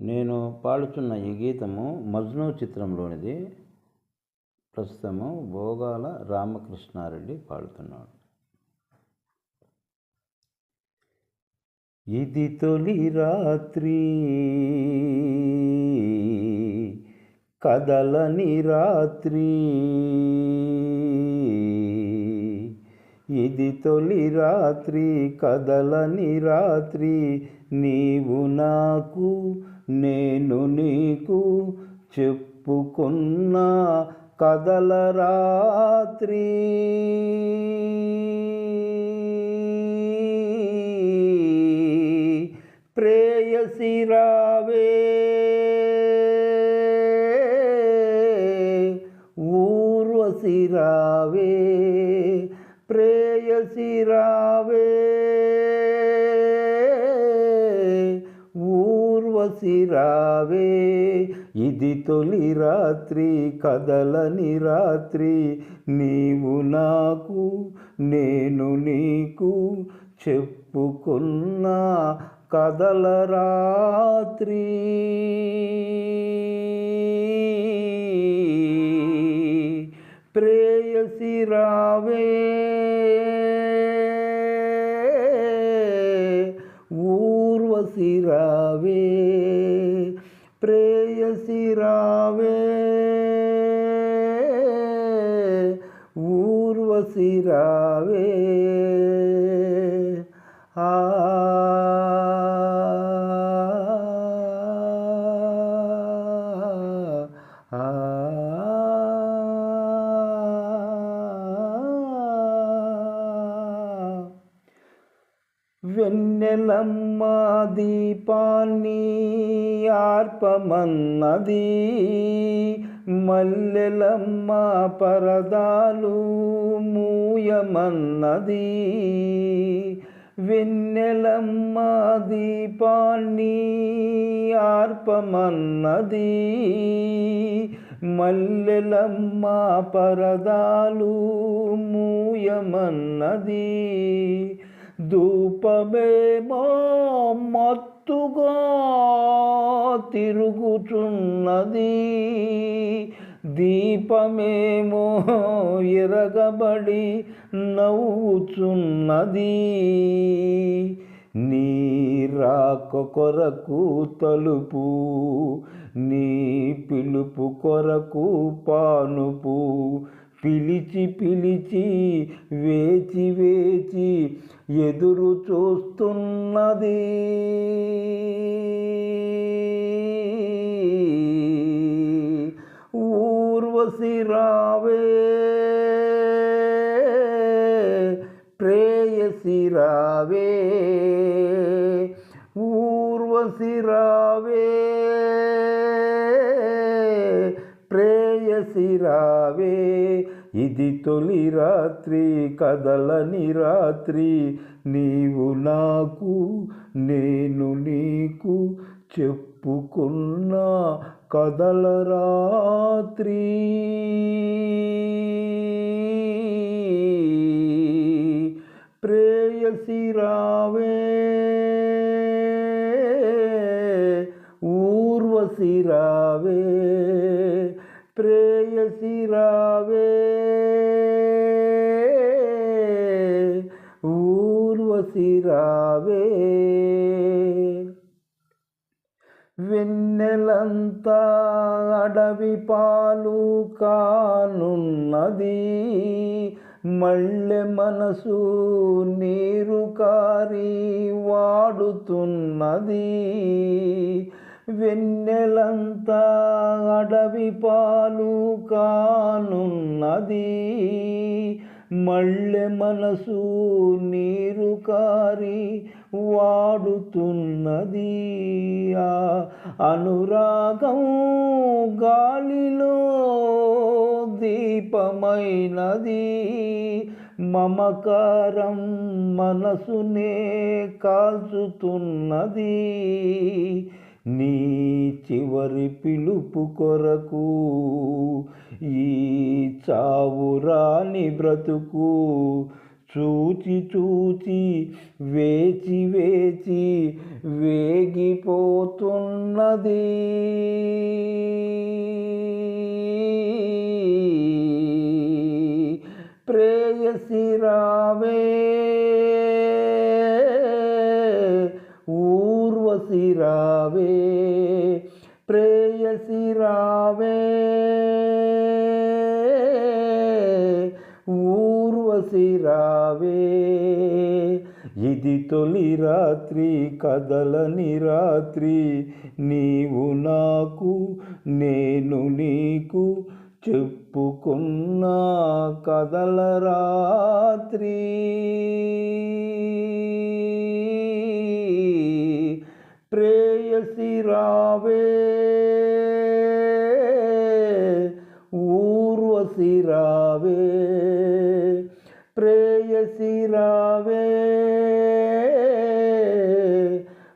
నేను పాడుతున్న ఈ గీతము మజ్ను చిత్రంలోనిది. ప్రస్తుతము భోగాల రామకృష్ణారెడ్డి పాడుతున్నాడు. ఇది తొలి రాత్రి. కదలని రాత్రి. ఇది తొలి రాత్రి కదలని రాత్రి. నీవు నాకు నేను నీకు చెప్పుకున్న కదల రాత్రి. ప్రేయసి రావే. ఊర్వశి రావే. ప్రేయసి రావే ఊర్వశి రావే ఇది తొలి రాత్రి కదలని రాత్రి. నీవు నాకు నేను నీకు చెప్పుకున్న కదల రాత్రి. ప్రేయసి రావే ఊర్వశి రావే ప్రేయసి రావే వెన్నెలమ్మ దీపాన్ని ఆర్పమన్నది. మల్లెలమ్మ పరదాలు మూయమన్నది. వెన్నెలమ్మ దీపాన్ని ఆర్పమన్నది. మల్లెలమ్మ పరదాలు మూయమన్నది. ధూపమేమో మత్తుగా తిరుగుచున్నది. దీపమేమో ఎరగబడి నవ్వుచున్నది. నీ రాక కొరకు తలుపు నీ పిలుపు కొరకు పానుపు పిలిచి పిలిచి వేచి వేచి ఎదురు చూస్తున్నది. ఊర్వశి రావే ప్రేయసి రావే ఊర్వశి రావే. ప్రేయసి ఇది తొలి రాత్రి కదలని రాత్రి. నీవు నాకు నేను నీకు చెప్పుకున్న కదల రాత్రి. ఊర్వశి రావే వెన్నెలంతా అడవి పాలు కానున్నది. మళ్ళె మనసు నీరు కారి వాడుతున్నది. వెన్నెలంతా అడవి పాలు కానున్నది. మళ్ళె మనసు నీరు కారి వాడుతున్నది. ఆ అనురాగం గాలిలో దీపమైనది. మమకారం మనసునే కాల్చుతున్నది. నీ చివరి పిలుపు కొరకు ఈ చావురాని బ్రతుకు చూచి చూచి వేచి వేచి వేగిపోతున్నది. ప్రేయసి రావే రావే ప్రేయసి రావే ఊర్వశి రావే ఇది తొలి రాత్రి కదలని రాత్రి నీవు నాకు నేను నీకు చెప్పుకున్న కదల రాత్రి ప్రేయసి రావే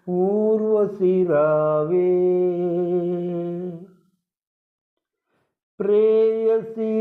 ఊర్వశి రావే ప్రేయసి